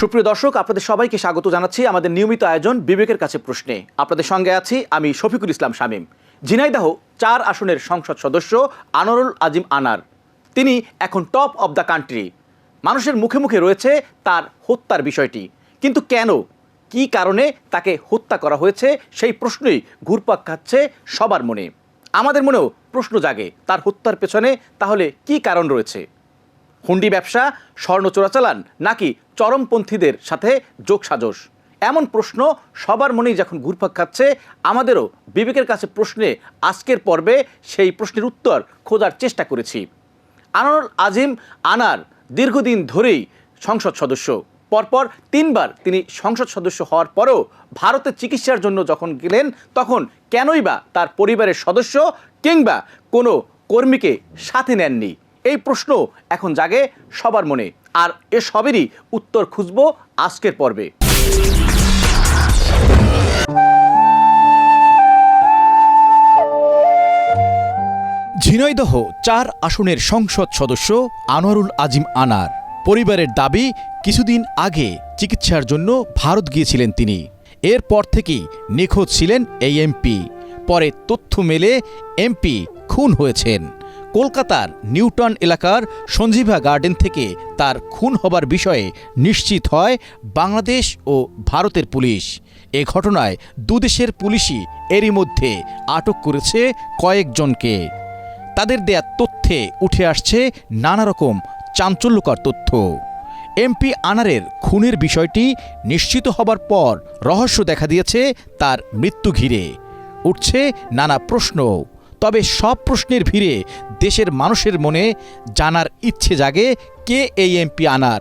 সুপ্রিয় দর্শক, আপনাদের সবাইকে স্বাগত জানাচ্ছি আমাদের নিয়মিত আয়োজন বিবেকের কাছে প্রশ্নে। আপনাদের সঙ্গে আছি আমি শফিকুল ইসলাম শামীম। ঝিনাইদাহ চার আসনের সংসদ সদস্য আনোয়ারুল আজিম আনার। তিনি এখন টপ অব দ্য কান্ট্রি মানুষের মুখে মুখে রয়েছে তার হত্যার বিষয়টি। কিন্তু কেন? কি কারণে তাকে হত্যা করা হয়েছে? সেই প্রশ্নই ঘুরপাক খাচ্ছে সবার মনে। আমাদের মনেও প্রশ্ন জাগে তার হত্যার পেছনে। তাহলে কি কারণ রয়েছে? হুন্ডি ব্যবসা, স্বর্ণ চোরাচালান নাকি চরমপন্থীদের সাথে যোগসাজশ? এমন প্রশ্ন সবার মনেই যখন ঘুরপাক খাচ্ছে, আমাদেরও বিবেকের কাছে প্রশ্নে আজকের পর্বে সেই প্রশ্নের উত্তর খোঁজার চেষ্টা করেছি। আনোয়ার আজিম আনার দীর্ঘদিন ধরেই সংসদ সদস্য। পরপর তিনবার তিনি সংসদ সদস্য হওয়ার পরেও ভারতে চিকিৎসার জন্য যখন গেলেন, তখন কেনই বা তার পরিবারের সদস্য কিংবা কোনো কর্মীকে সাথে নেননি। এই প্রশ্ন এখন জাগে সবার মনে। আর এ সবেরই উত্তর খুঁজব আজকের পর্বে। ঝিনাইদহ চার আসনের সংসদ সদস্য আনোয়ারুল আজিম আনার। পরিবারের দাবি, কিছুদিন আগে চিকিৎসার জন্য ভারত গিয়েছিলেন তিনি। এরপর থেকেই নিখোঁজ ছিলেন এই এমপি। পরে তথ্য মেলে এমপি খুন হয়েছেন। কলকাতার নিউটন এলাকার সঞ্জীভা গার্ডেন থেকে তার খুন হবার বিষয়ে নিশ্চিত হয় বাংলাদেশ ও ভারতের পুলিশ। এ ঘটনায় দুদেশের পুলিশই এরই মধ্যে আটক করেছে কয়েকজনকে। তাদের দেয়া তথ্যে উঠে আসছে নানা রকম চাঞ্চল্যকর তথ্য। এমপি আনারের খুনের বিষয়টি নিশ্চিত হবার পর রহস্য দেখা দিয়েছে তার মৃত্যু ঘিরে। উঠছে নানা প্রশ্ন। তবে সব প্রশ্নের ভিড়ে দেশের মানুষের মনে জানার ইচ্ছে জাগে কে এই এমপি আনার।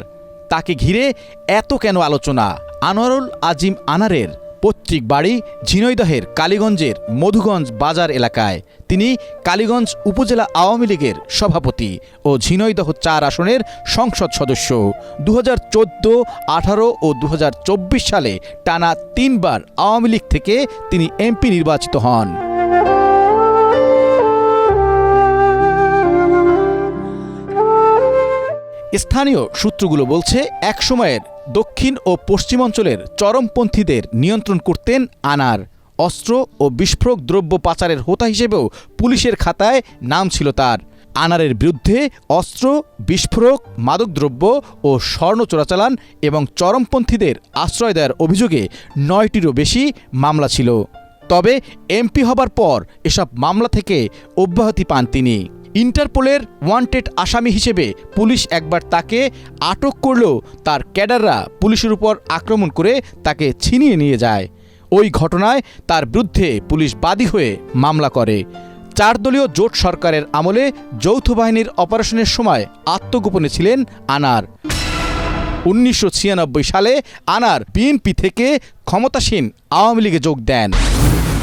তাকে ঘিরে এত কেন আলোচনা? আনোয়ারুল আজিম আনারের পৈতৃক বাড়ি ঝিনৈদহের কালীগঞ্জের মধুগঞ্জ বাজার এলাকায়। তিনি কালীগঞ্জ উপজেলা আওয়ামী লীগের সভাপতি ও ঝিনৈদহ চার আসনের সংসদ সদস্য। দু হাজার চোদ্দ, আঠারো ও দু হাজার চব্বিশ সালে টানা তিনবার আওয়ামী লীগ থেকে তিনি এমপি নির্বাচিত হন। স্থানীয় সূত্রগুলো বলছে, একসময়ের দক্ষিণ ও পশ্চিমাঞ্চলের চরমপন্থীদের নিয়ন্ত্রণ করতেন আনার। অস্ত্র ও বিস্ফোরক দ্রব্য পাচারের হোতা হিসেবেও পুলিশের খাতায় নাম ছিল তার। আনারের বিরুদ্ধে অস্ত্র, বিস্ফোরক, মাদকদ্রব্য ও স্বর্ণ চোরাচালান এবং চরমপন্থীদের আশ্রয় দেওয়ার অভিযোগে নয়টিরও বেশি মামলা ছিল। তবে এমপি হবার পর এসব মামলা থেকে অব্যাহতি পান তিনি। ইন্টারপোলের ওয়ান্টেড আসামি হিসেবে পুলিশ একবার তাকে আটক করলেও তার ক্যাডাররা পুলিশের উপর আক্রমণ করে তাকে ছিনিয়ে নিয়ে যায়। ওই ঘটনায় তার বিরুদ্ধে পুলিশ বাদী হয়ে মামলা করে। চারদলীয় জোট সরকারের আমলে যৌথ বাহিনীর অপারেশনের সময় আত্মগোপনে ছিলেন আনার। উনিশশো ছিয়ানব্বই সালে আনার বিএনপি থেকে ক্ষমতাসীন আওয়ামী লীগে যোগ দেন।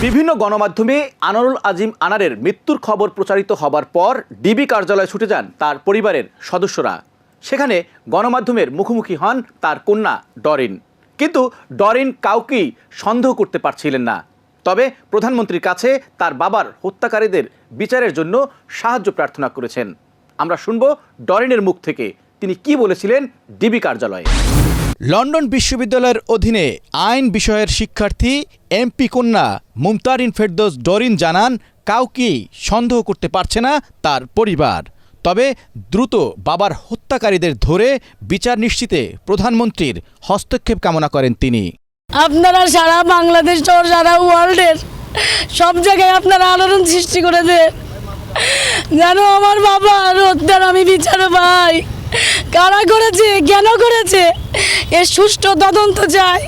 বিভিন্ন গণমাধ্যমে আনারুল আজিম আনারের মৃত্যুর খবর প্রচারিত হবার পর ডিবি কার্যালয়ে ছুটে যান তার পরিবারের সদস্যরা। সেখানে গণমাধ্যমের মুখোমুখি হন তার কন্যা ডরিন। কিন্তু ডরিন কাউকেই সন্দেহ করতে পারছিলেন না। তবে প্রধানমন্ত্রীর কাছে তার বাবার হত্যাকারীদের বিচারের জন্য সাহায্য প্রার্থনা করেছেন। আমরা শুনব ডরিনের মুখ থেকে তিনি কি বলেছিলেন? ডিবি কার্যালয়ে। লন্ডন বিশ্ববিদ্যালয়ের অধীনে আইন বিষয়ের শিক্ষার্থী এমপি কন্যা মুমতারিন ফেরদোস ডরিন জানান কাউকেই সন্দেহ করতে পারছে না তার পরিবার। তবে দ্রুত বাবার হত্যাকারীদের ধরে বিচার নিশ্চিতে প্রধানমন্ত্রীর হস্তক্ষেপ কামনা করেন তিনি। আপনারা সারা বাংলাদেশ সহ সারা ওয়ার্ল্ডের সব জায়গায় আপনারা আলোড়ন সৃষ্টি করে দেন যেন আমার বাবার হত্যার আমি বিচার পাই। কারা করেছে কেন করেছে? এর সুষ্ঠু তদন্ত চাই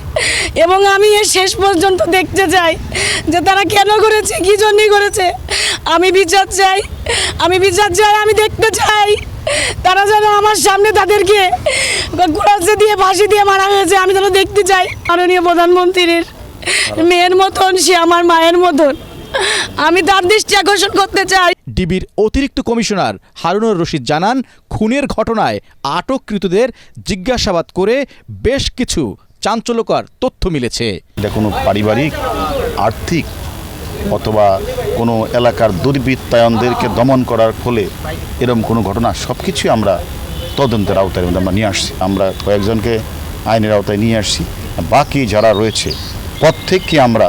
এবং আমি এর শেষ পর্যন্ত দেখতে চাই যে তারা কেন করেছে কী জন্যই করেছে। আমি বিচার চাই আমি বিচার চাই আমি দেখতে চাই। তারা যেন আমার সামনে তাদেরকে কুড়াচ্ছে দিয়ে ফাঁসি দিয়ে মারা হয়েছে আমি যেন দেখতে চাই। মাননীয় প্রধানমন্ত্রীর মেয়ের মতন সে আমার মায়ের মতন। আমি তার দৃষ্টি আকর্ষণ করতে চাই। ডিবির অতিরিক্ত কমিশনার হারুনুর রশিদ জানান, খুনের ঘটনায় আটককৃতদের জিজ্ঞাসাবাদ করে বেশ কিছু চাঞ্চল্যকর তথ্য মিলেছে। এটা কোনো পারিবারিক, আর্থিক অথবা কোনো এলাকার দুর্বৃত্তায়নদেরকে দমন করার ফলে এরকম কোনো ঘটনা সব কিছুই আমরা তদন্তের আওতায় আমরা নিয়ে আসছি। আমরা কয়েকজনকে আইনের আওতায় নিয়ে আসছি। বাকি যারা রয়েছে, প্রত্যেককে আমরা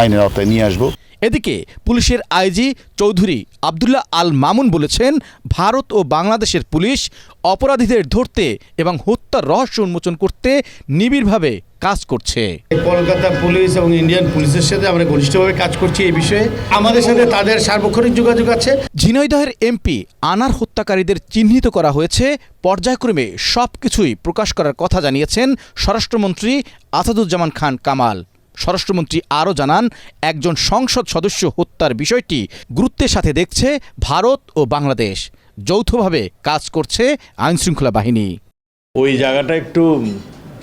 আইনের আওতায় নিয়ে আসব। এদিকে পুলিশের আইজি চৌধুরী আবদুল্লাহ আল মামুন বলেছেন ভারত ও বাংলাদেশের পুলিশ অপরাধীদের ধরতে এবং হত্যার রহস্য উন্মোচন করতে নিবিড়ভাবে কাজ করছে। কলকাতা পুলিশ এবং ইন্ডিয়ান পুলিশের সাথে আমরা ঘনিষ্ঠভাবে কাজ করছি এই বিষয়ে। আমাদের সাথে তাদের সার্বক্ষণিক যোগাযোগ আছে। ঝিনাইদহের এমপি আনার হত্যাকারীদের চিহ্নিত করা হয়েছে। পর্যায়ক্রমে সব কিছুই প্রকাশ করার কথা জানিয়েছেন স্বরাষ্ট্রমন্ত্রী আসাদুজ্জামান খান কামাল। স্বরাষ্ট্রমন্ত্রী আরও জানান, একজন সংসদ সদস্য হত্যার বিষয়টি গুরুত্বের সাথে দেখছে ভারত ও বাংলাদেশ। যৌথভাবে কাজ করছে আইনশৃঙ্খলা বাহিনী। ওই জায়গাটা একটু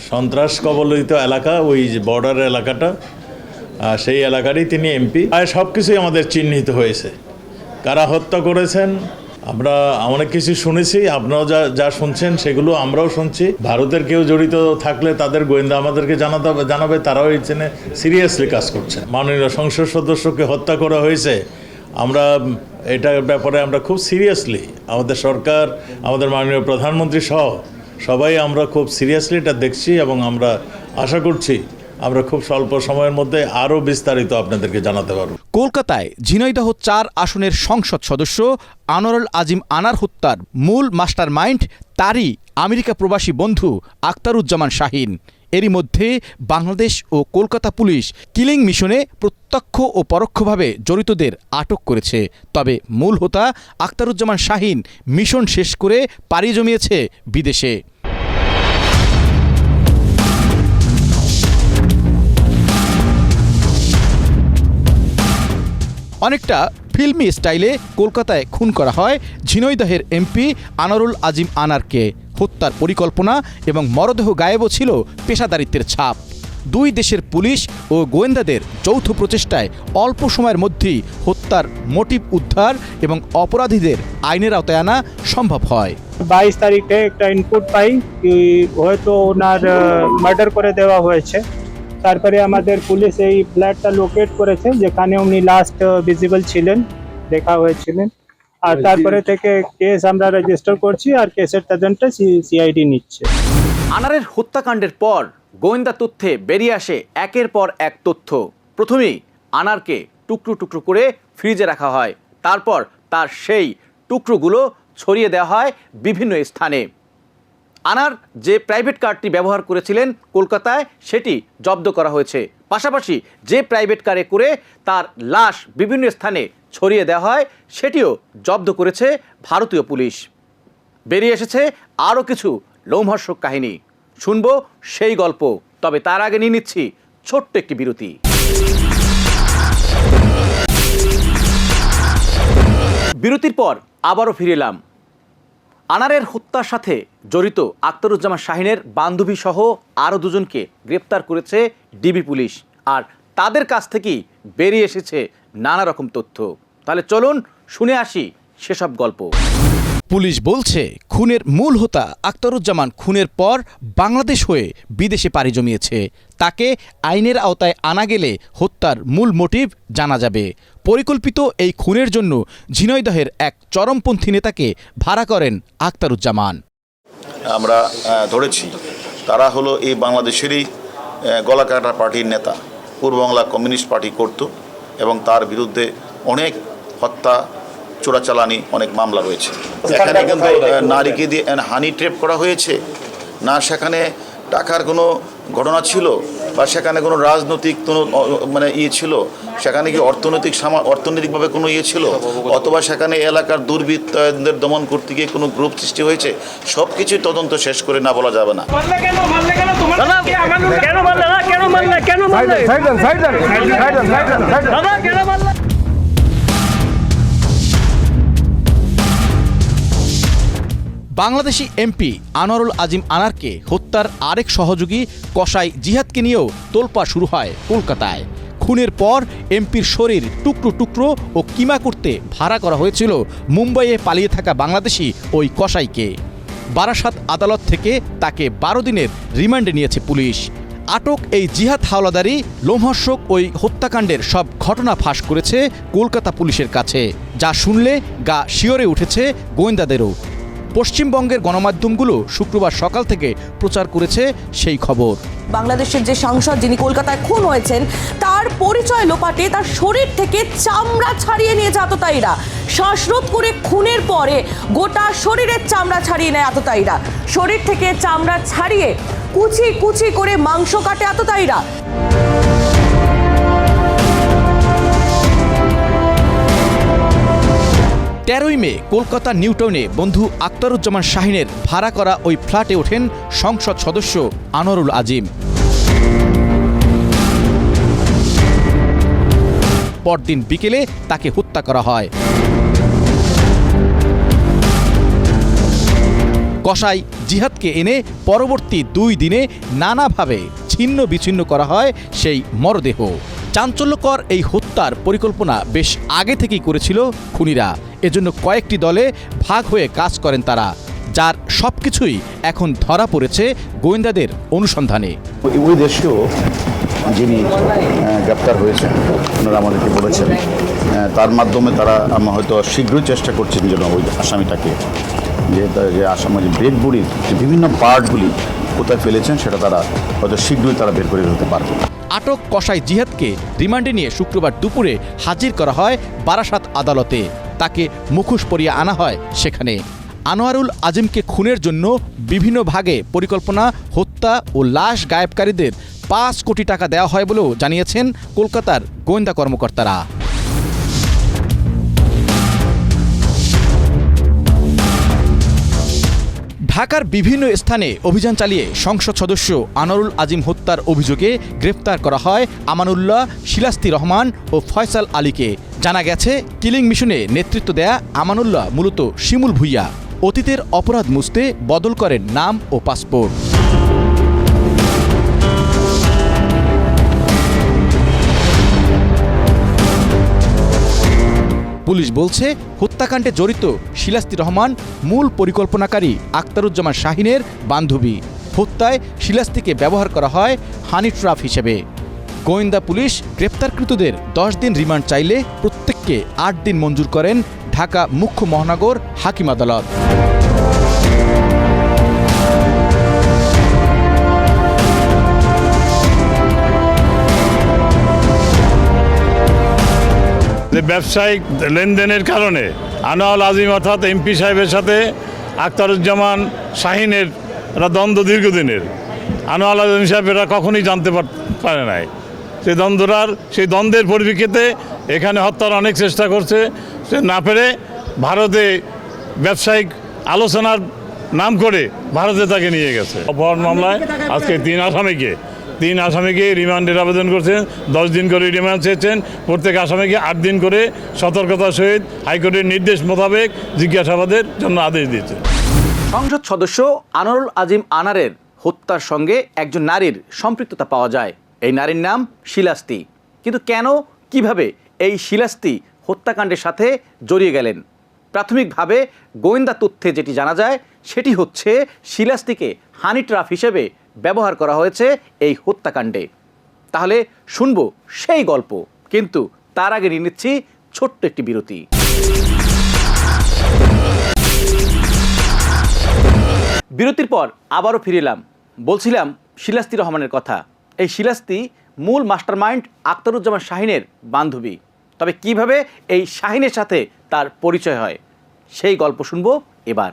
সন্ত্রাস কবলিত এলাকা, ওই যে বর্ডার এলাকাটা সেই এলাকারই তিনি এমপি। আর সব কিছুই আমাদের চিহ্নিত হয়েছে। কারা হত্যা করেছেন আমরা অনেক কিছু শুনেছি, আপনারাও যা যা শুনছেন সেগুলো আমরাও শুনছি। ভারতের কেউ জড়িত থাকলে তাদের গোয়েন্দা আমাদেরকে জানাতে হবে, জানাবে, তারাও এই জন্য সিরিয়াসলি কাজ করছে। মাননীয় সংসদ সদস্যকে হত্যা করা হয়েছে, আমরা এটার ব্যাপারে আমরা খুব সিরিয়াসলি আমাদের সরকার, আমাদের মাননীয় প্রধানমন্ত্রী সহ সবাই আমরা খুব সিরিয়াসলি এটা দেখছি এবং আমরা আশা করছি আমরা খুব স্বল্প সময়ের মধ্যে আরও বিস্তারিত আপনাদেরকে জানাতে পারব। কলকাতায় ঝিনাইদহ চার আসনের সংসদ সদস্য আনোয়ারুল আজিম আনার হত্যার মূল মাস্টার মাইন্ড তারই আমেরিকা প্রবাসী বন্ধু আক্তারুজ্জামান শাহিন। এরই মধ্যে বাংলাদেশ ও কলকাতা পুলিশ কিলিং মিশনে প্রত্যক্ষ ও পরোক্ষভাবে জড়িতদের আটক করেছে। তবে মূল হোতা আক্তারুজ্জামান শাহিন মিশন শেষ করে পাড়ি জমিয়েছে বিদেশে। অনেকটা ফিল্মি স্টাইলে কলকাতায় খুন করা হয় ঝিনৈদহের এমপি আনারুল আজিম আনারকে। হত্যার পরিকল্পনা এবং মরদেহ গায়েবও ছিল পেশাদারিত্বের ছাপ। দুই দেশের পুলিশ ও গোয়েন্দাদের যৌথ প্রচেষ্টায় অল্প সময়ের মধ্যেই হত্যার মোটিভ উদ্ধার এবং অপরাধীদের আইনের আওতায় আনা সম্ভব হয়। বাইশ তারিখে একটা ইনপুট পাই হয়তো ওনার মার্ডার করে দেওয়া হয়েছে। তারপরে আমাদের পুলিশ এই ফ্ল্যাটটা লোকেট করেছে যেখানে উনি লাস্ট ভিজিবল ছিলেন দেখা হয়েছিলেন। আর তারপরে থেকে কেস আমরা রেজিস্টার করছি আর কেসের তদন্তটা সিআইডি নিচ্ছে। আনারের হত্যাকাণ্ডের পর গোয়েন্দা তথ্যে বেরিয়ে আসে একের পর এক তথ্য। প্রথমেই আনারকে টুকরো টুকরো করে ফ্রিজে রাখা হয়। তারপর তার সেই টুকরোগুলো ছড়িয়ে দেওয়া হয় বিভিন্ন স্থানে। আনার যে প্রাইভেট কারটি ব্যবহার করেছিলেন কলকাতায়, সেটি জব্দ করা হয়েছে। পাশাপাশি যে প্রাইভেট কারে করে তার লাশ বিভিন্ন স্থানে ছড়িয়ে দেওয়া হয়, সেটিও জব্দ করেছে ভারতীয় পুলিশ। বেরিয়ে এসেছে আরও কিছু লোমহর্ষক কাহিনী। শুনব সেই গল্প, তবে তার আগে নিয়ে নিচ্ছি ছোট্ট একটি বিরতি। বিরতির পর আবারও ফিরে এলাম। আনারের হত্যার সাথে জড়িত আক্তারুজ্জামান শাহিনের বান্ধবী সহ আরও দুজনকে গ্রেপ্তার করেছে ডিবি পুলিশ আর তাদের কাছ থেকেই বেরিয়ে এসেছে নানা রকম তথ্য। তাহলে চলুন শুনে আসি সেসব গল্প। পুলিশ বলছে, খুনের মূল হোতা আক্তারুজ্জামান খুনের পর বাংলাদেশ হয়ে বিদেশে পাড়ি জমিয়েছে। তাকে আইনের আওতায় আনা গেলে হত্যার মূল মোটিভ জানা যাবে। পরিকল্পিত এই খুনের জন্য ঝিনৈদহের এক চরমপন্থী নেতাকে ভাড়া করেন আক্তারুজ্জামান আমরা ধরেছি, তারা হলো এই বাংলাদেশেরই গলাকাটা পার্টির নেতা। পূর্ববাংলা কমিউনিস্ট পার্টি করত এবং তার বিরুদ্ধে অনেক হত্যা চোরাচালানি অনেক মামলা রয়েছে। এখানে কিন্তু নারীকে দিয়ে হানি ট্রেপ করা হয়েছে। না সেখানে টাকার কোনো ঘটনা ছিল বা সেখানে কোনো রাজনৈতিক কোনো মানে ইয়ে ছিল সেখানে কি অর্থনৈতিক সামা অর্থনৈতিকভাবে কোনো ইয়ে ছিল? অথবা সেখানে এলাকার দুর্বৃত্তদের দমন করতে গিয়ে কোনো গ্রুপ সৃষ্টি হয়েছে? সব কিছুই তদন্ত শেষ করে না বলা যাবে না। কেন? বাংলাদেশি এমপি আনোয়ারুল আজিম আনারকে হত্যার আরেক সহযোগী কসাই জিহাদকে নিয়েও তোলপা শুরু হয় কলকাতায়। খুনের পর এমপির শরীর টুকরো টুকরো ও কিমা করতে ভাড়া করা হয়েছিল মুম্বাইয়ে পালিয়ে থাকা বাংলাদেশি ওই কসাইকে। বারাসাত আদালত থেকে তাকে বারো দিনের রিমান্ডে নিয়েছে পুলিশ। আটক এই জিহাদ হাওলাদারি, লোমহর্ষক ওই হত্যাকাণ্ডের সব ঘটনা ফাঁস করেছে কলকাতা পুলিশের কাছে। যা শুনলে গা শিওরে উঠেছে গোয়েন্দাদেরও। পশ্চিমবঙ্গের গণমাধ্যমগুলো শুক্রবার সকাল থেকে প্রচার করেছে সেই খবর। বাংলাদেশের যে সাংসদ যিনি কলকাতায় খুন হয়েছেন, তার পরিচয় লোপাটে, তার শরীর থেকে চামড়া ছাড়িয়ে নিয়ে যায় আততায়ীরা। শ্বাসরোধ করে খুনের পরে গোটা শরীরের চামড়া ছাড়িয়ে নেয় আততায়ীরা। শরীর থেকে চামড়া ছাড়িয়ে কুচি কুচি করে মাংস কাটে আততায়ীরা। তেরোই মে কলকাতা নিউটাউনে বন্ধু আক্তারুজ্জামান শাহিনের ভাড়া করা ওই ফ্ল্যাটে ওঠেন সংসদ সদস্য আনোয়ারুল আজিম। পরদিন বিকেলে তাকে হত্যা করা হয়। কসাই জিহাদকে এনে পরবর্তী দুই দিনে নানাভাবে ছিন্ন বিচ্ছিন্ন করা হয় সেই মরদেহ। চাঞ্চল্যকর এই হত্যার পরিকল্পনা বেশ আগে থেকেই করেছিল খুনিরা। এজন্য কয়েকটি দলে ভাগ হয়ে কাজ করেন তারা, যার সব কিছুই এখন ধরা পড়েছে গোয়েন্দাদের অনুসন্ধানে। ওই- দেশেও যিনি গ্রেপ্তার হয়েছেন, ওনারা আমাদেরকে বলেছেন তার মাধ্যমে তারা, আমরা হয়তো শীঘ্রই চেষ্টা করছেন যেন ওই আসামিটাকে, যে আসামি, যে ডেড যে বিভিন্ন পার্টগুলি কোথায় ফেলেছেন সেটা তারা হয়তো শীঘ্রই তারা বের করে ফেলতে পারবে। আটক কসাই জিহাদকে রিমান্ডে নিয়ে শুক্রবার দুপুরে হাজির করা হয় বারাসাত আদালতে। তাকে মুখোশ পরিয়ে আনা হয় সেখানে। আনোয়ারুল আজিমকে খুনের জন্য বিভিন্ন ভাগে পরিকল্পনা, হত্যা ও লাশ গায়েবকারীদের পাঁচ কোটি টাকা দেওয়া হয় বলেও জানিয়েছেন কলকাতার গোয়েন্দা কর্মকর্তারা। ঢাকার বিভিন্ন স্থানে অভিযান চালিয়ে সংসদ সদস্য আনারুল আজিম হত্যার অভিযোগে গ্রেফতার করা হয় আমানুল্লাহ শিলাস্তি রহমান ও ফয়সাল আলীকে। জানা গেছে কিলিং মিশনে নেতৃত্ব দেয়া আমানুল্লাহ মূলত শিমুল ভুইয়া। অতীতের অপরাধ মুছতে বদল করেন নাম ও পাসপোর্ট। পুলিশ বলছে, হত্যাকাণ্ডে জড়িত শিলাস্তি রহমান, মূল পরিকল্পনাকারী আক্তারুজ্জামান শাহিনের বান্ধবী। হত্যায় শিলাস্তিকে ব্যবহার করা হয় হানি ট্রাফ হিসেবে। গোয়েন্দা পুলিশ গ্রেপ্তারকৃতদের দশ দিন রিমান্ড চাইলে প্রত্যেককে আট দিন মঞ্জুর করেন ঢাকা মুখ্য মহানগর হাকিম আদালত। যে ব্যবসায়িক লেনদেনের কারণে আনোয়াল আজিম অর্থাৎ এমপি সাহেবের সাথে আখতারুজ্জামান শাহিনের একটা দ্বন্দ্ব দীর্ঘদিনের। আনোয়াল আজিম সাহেব এরা কখনোই জানতে পারে নাই। সেই দ্বন্দ্বটার সেই দ্বন্দ্বের পরিপ্রেক্ষিতে এখানে হত্যার অনেক চেষ্টা করছে। সে না পেরে ভারতে ব্যবসায়িক আলোচনার নাম করে ভারতে তাকে নিয়ে গেছে। অপহরণ মামলায় আজকে তিন আসামিকে তিন আসামিকে রিমান্ডের আবেদন করছেন দশ দিন করে রিমান্ড চেয়েছেন, প্রত্যেক আসামিকে আট দিন করে সতর্কতার সহিত হাইকোর্টের নির্দেশ মোতাবেক জিজ্ঞাসাবাদের জন্য আদেশ দিয়েছে। সংসদ সদস্য আনোয়ারুল আজিম আনারের হত্যার সঙ্গে একজন নারীর সম্পৃক্ততা পাওয়া যায়। এই নারীর নাম শিলাস্তি কিন্তু কেন, কীভাবে এই শিলাস্তি হত্যাকাণ্ডের সাথে জড়িয়ে গেলেন? প্রাথমিকভাবে গোয়েন্দা তথ্যে যেটি জানা যায়, সেটি হচ্ছে শিলাস্তিকে হানি ট্রাফ হিসেবে ব্যবহার করা হয়েছে এই হত্যাকাণ্ডে। তাহলে শুনব সেই গল্প, কিন্তু তার আগে নিয়ে নিচ্ছি ছোট্ট একটি বিরতি। বিরতির পর আবারও ফিরে এলাম। বলছিলাম শিলাস্তি রহমানের কথা। এই শিলাস্তি মূল মাস্টারমাইন্ড আখতারুজ্জামান শাহিনের বান্ধবী। তবে কীভাবে এই শাহিনের সাথে তার পরিচয় হয়, সেই গল্প শুনব এবার।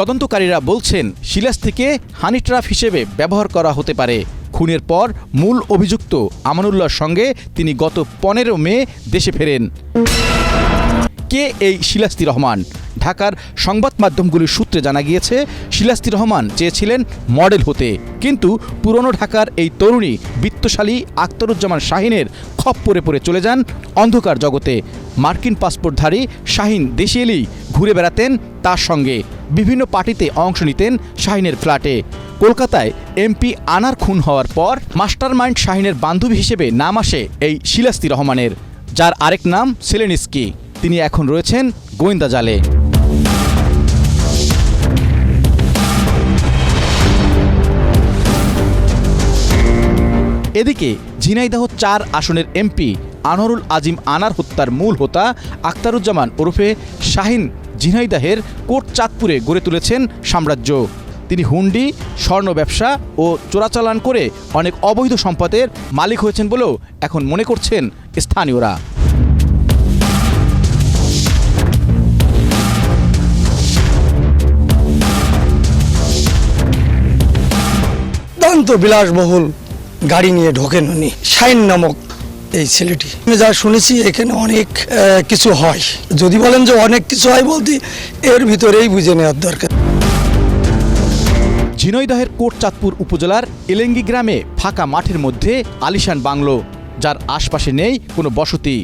তদন্তকারীরা বলছেন, শিলাস থেকে হানি ট্রাফ হিসেবে ব্যবহার করা হতে পারে। খুনের পর মূল অভিযুক্ত আমানুল্লাহর সঙ্গে তিনি গত পনেরো মে দেশে ফেরেন। কে এই শিলাস্তি রহমান? ঢাকার সংবাদ মাধ্যমগুলির সূত্রে জানা গিয়েছে, শিলাস্তি রহমান চেয়েছিলেন মডেল হতে। কিন্তু পুরনো ঢাকার এই তরুণী বিত্তশালী আখতারুজ্জামান শাহিনের খপ্পরে পড়ে চলে যান অন্ধকার জগতে। মার্কিন পাসপোর্টধারী শাহিন দেশে এলেই ঘুরে বেড়াতেন তার সঙ্গে। বিভিন্ন পার্টিতে অংশ নিতেন শাহিনের ফ্ল্যাটে। কলকাতায় এমপি আনার খুন হওয়ার পর মাস্টারমাইন্ড শাহিনের বান্ধবী হিসেবে নাম আসে এই শিলাস্তি রহমানের, যার আরেক নাম সেলেনিস্কি। তিনি এখন রয়েছেন গোয়েন্দা জালে। এদিকে ঝিনাইদহ চার আসনের এমপি আনোয়ারুল আজিম আনার হত্যার মূল হোতা আখতারুজ্জামান ওরফে শাহিন ঝিনাইদাহের কোট চাঁদপুরে গড়ে তুলেছেন সাম্রাজ্য। তিনি হুন্ডি, স্বর্ণ ব্যবসা ও চোরাচালান করে অনেক অবৈধ সম্পদের মালিক হয়েছেন বলেও এখন মনে করছেন স্থানীয়রা। অত্যন্ত বিলাসবহুল গাড়ি নিয়ে ঢোকেন উনি, শাইন নামক এই ছেলেটি। আমি যা শুনেছি, এখানে অনেক কিছু হয়। যদি বলেন যে অনেক কিছু হয় বলতে, এর ভিতরেই বুঝে নেওয়ার দরকার। ঝিনইদহের কোট চাঁদপুর উপজেলার এলেঙ্গি গ্রামে ফাঁকা মাঠের মধ্যে আলিশান বাংলো, যার আশপাশে নেই কোনো বসতি।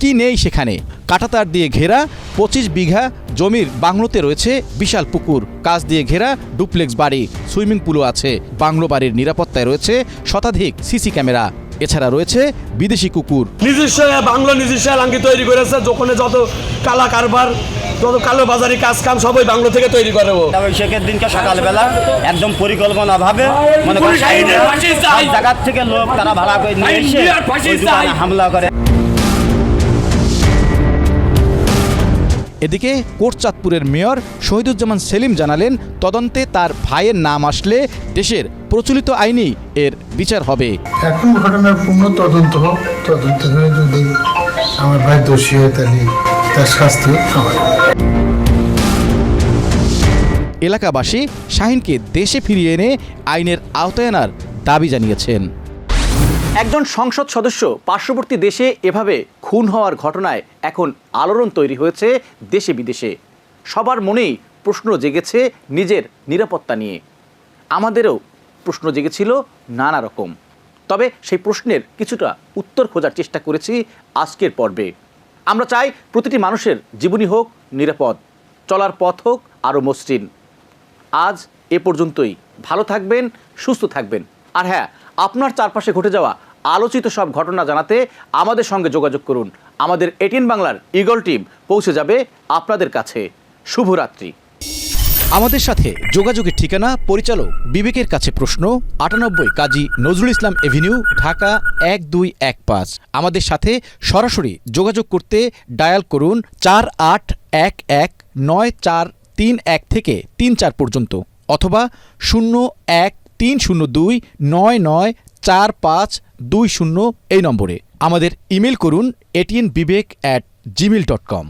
কি নেই সেখানে? কাটাতার দিয়ে ঘেরা পঁচিশ বিঘা জমির বাংলোতে রয়েছে বিশাল পুকুর। কাজ দিয়ে ঘেরা ডুপ্লেক্স বাড়ি সুইমিং পুলও আছে। বাংলো বাড়ির নিরাপত্তায় রয়েছে শতাধিক সিসি ক্যামেরা। এছাড়া রয়েছে বিদেশি কুকুর। নিজস্ব বাংলো নিজস্ব এলাঙ্কি তৈরি করেছে। যখন যত কালা কারবার যত কালো বাজারি কাজ কাম সবই বাংলো থেকে তৈরি করে ও। অভিষেকের দিনকে সকালবেলা একদম পরিকল্পনা ভাবে মনে জায়গার থেকে লোক তারা ভাড়া করে নিয়ে এসে হামলা করে। এদিকে কোটচাঁদপুরের মেয়র শহীদুজ্জামান সেলিম জানালেন তদন্তে তার ভাইয়ের নাম আসলে দেশের প্রচলিত আইনি এর বিচার হবে। এখন ঘটনার পূর্ণ তদন্ত হোক তদন্ত যদি আমার ভাই দোষী হয় তাহলে তার শাস্তি হবে এলাকাবাসী শাহিনকে দেশে ফিরিয়ে এনে আইনের আওতায় আনার দাবি জানিয়েছেন। একজন সংসদ সদস্য পার্শ্ববর্তী দেশে এভাবে খুন হওয়ার ঘটনায় এখন আলোড়ন তৈরি হয়েছে দেশে বিদেশে। সবার মনেই প্রশ্ন জেগেছে নিজের নিরাপত্তা নিয়ে। আমাদেরও প্রশ্ন জেগেছিল নানা রকম। তবে সেই প্রশ্নের কিছুটা উত্তর খোঁজার চেষ্টা করেছি আজকের পর্বে। আমরা চাই প্রতিটি মানুষের জীবনী হোক নিরাপদ, চলার পথ হোক আরও মসৃণ। আজ এ পর্যন্তই। ভালো থাকবেন, সুস্থ থাকবেন। আর হ্যাঁ আপনার চারপাশে ঘটে যাওয়া আলোচিত সব ঘটনা জানাতে আমাদের সঙ্গে যোগাযোগ করুন। আমাদের এটিএন বাংলার ইগল টিম পৌঁছে যাবে আপনাদের কাছে। শুভরাত্রি। আমাদের সাথে যোগাযোগের ঠিকানা পরিচালক বিবেকের কাছে প্রশ্ন, আটানব্বই কাজী নজরুল ইসলাম এভিনিউ, ঢাকা এক দুই এক পাঁচ। আমাদের সাথে সরাসরি যোগাযোগ করতে ডায়াল করুন চার আট এক এক নয় চার তিন এক থেকে তিন চার পর্যন্ত অথবা শূন্য এক তিন শূন্য দুই নয় নয় চার পাঁচ দুই শূন্য এই নম্বরে। আমাদের ইমেল করুন ATN Bibek at Gmail dot com